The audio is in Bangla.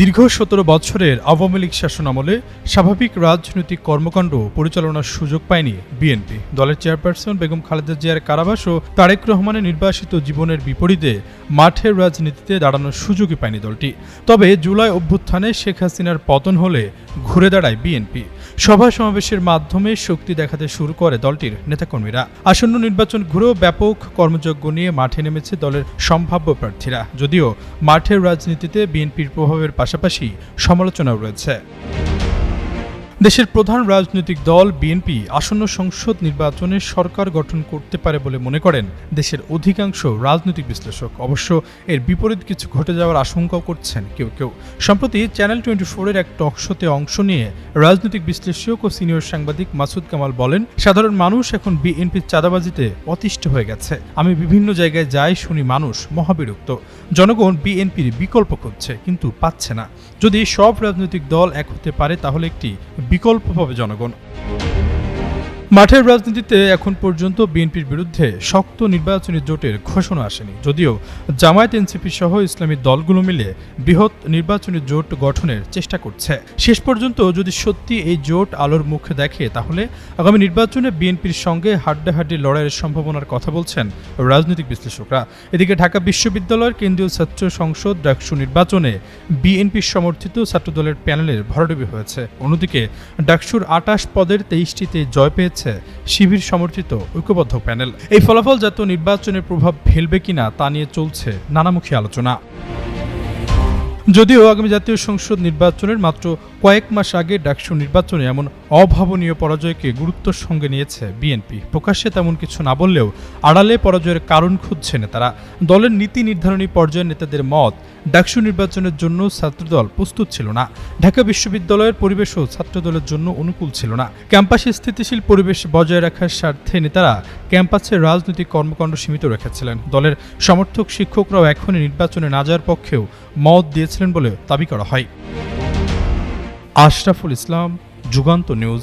দীর্ঘ সতেরো বছরের আওয়ামী লীগ শাসন আমলে স্বাভাবিক রাজনৈতিক কর্মকাণ্ড পরিচালনার সুযোগ পায়নি বিএনপি। দলের চেয়ারপারসন বেগম খালেদা জিয়ার কারাবাস ও তারেক রহমানের নির্বাসিত জীবনের বিপরীতে মাঠের রাজনীতিতে দাঁড়ানোর সুযোগই পায়নি দলটি। তবে জুলাই অভ্যুত্থানে শেখ হাসিনার পতন হলে ঘুরে দাঁড়ায় বিএনপি। সভা সমাবেশের মাধ্যমে শক্তি দেখাতে শুরু করে দলটির নেতাকর্মীরা। আসন্ন নির্বাচন ঘুরেও ব্যাপক কর্মযজ্ঞ নিয়ে মাঠে নেমেছে দলের সম্ভাব্য প্রার্থীরা। যদিও মাঠের রাজনীতিতে বিএনপির প্রভাবের পাশাপাশি সমালোচনাও রয়েছে। দেশের প্রধান রাজনৈতিক দল বিএনপি আসন্ন সংসদ নির্বাচনে সরকার গঠন করতে পারে বলে মনে করেন। দেশের অধিকাংশ রাজনৈতিক বিশ্লেষক অবশ্য এর বিপরীত কিছু ঘটে যাওয়ার আশঙ্কাও করছেন কেউ কেউ। সম্প্রতি চ্যানেল টোয়েন্টি ফোরের এক টকশোতে অংশ নিয়ে রাজনৈতিক বিশ্লেষক ও সিনিয়র সাংবাদিক মাসুদ কামাল বলেন, সাধারণ মানুষ এখন বিএনপির চাঁদাবাজিতে অতিষ্ঠ হয়ে গেছে। আমি বিভিন্ন জায়গায় যাই শুনি মানুষ মহাবিরক্ত। জনগণ বিএনপির বিকল্প খুঁজছে কিন্তু পাচ্ছে না। যদি সব রাজনৈতিক দল এক হতে পারে তাহলে একটি বিকল্প পাবে জনগণ মাঠের রাজনীতিতে এখন পর্যন্ত বিএনপির বিরুদ্ধে শক্ত নির্বাচনী জোটের ঘোষণা আসেনি। যদিও জামায়াত এনসিপি সহ ইসলামী দলগুলো মিলে বৃহৎ নির্বাচনী জোট গঠনের চেষ্টা করছে। শেষ পর্যন্ত যদি সত্যি এই জোট আলোর মুখ দেখে, তাহলে আগামী নির্বাচনে বিএনপির সঙ্গে হাড্ডাহাড্ডি লড়াইয়ের সম্ভাবনার কথা বলছেন রাজনৈতিক বিশ্লেষকরা। এদিকে ঢাকা বিশ্ববিদ্যালয়ের কেন্দ্রীয় ছাত্র সংসদ ডাকসু নির্বাচনে বিএনপির সমর্থিত ছাত্রদলের প্যানেলের ভরাডুবি হয়েছে। অন্যদিকে ডাকসুর আটাশ পদের তেইশটিতে জয় পেয়েছে শিবির সমর্থিত ঐক্যবদ্ধ প্যানেল। এই ফলাফল জাতীয় নির্বাচনের প্রভাব ফেলবে কিনা তা নিয়ে চলছে নানামুখী আলোচনা। যদিও আগামী জাতীয় সংসদ নির্বাচনের মাত্র কয়েক মাস আগে ডাকসু নির্বাচনে এমন অভাবনীয় পরাজয়কে গুরুত্বের সঙ্গে নিয়েছে বিএনপি প্রকাশ্যে তেমন কিছু না বললেও আড়ালে পরাজয়ের কারণ খুঁজছে নেতারা। দলের নীতি নির্ধারণী পর্যায়ের নেতাদের মত, ডাকসু নির্বাচনের জন্য ছাত্রদল প্রস্তুত ছিল না। ঢাকা বিশ্ববিদ্যালয়ের পরিবেশও ছাত্রদলের জন্য অনুকূল ছিল না। ক্যাম্পাসে স্থিতিশীল পরিবেশ বজায় রাখার স্বার্থে নেতারা ক্যাম্পাসের রাজনৈতিক কর্মকাণ্ড সীমিত রেখেছিলেন। দলের সমর্থক শিক্ষকরাও এখনই নির্বাচনে না যাওয়ার পক্ষেও মত দিয়েছিলেন বলে দাবি করা হয়। আশরাফুল ইসলাম যুগান্ত নিউজ।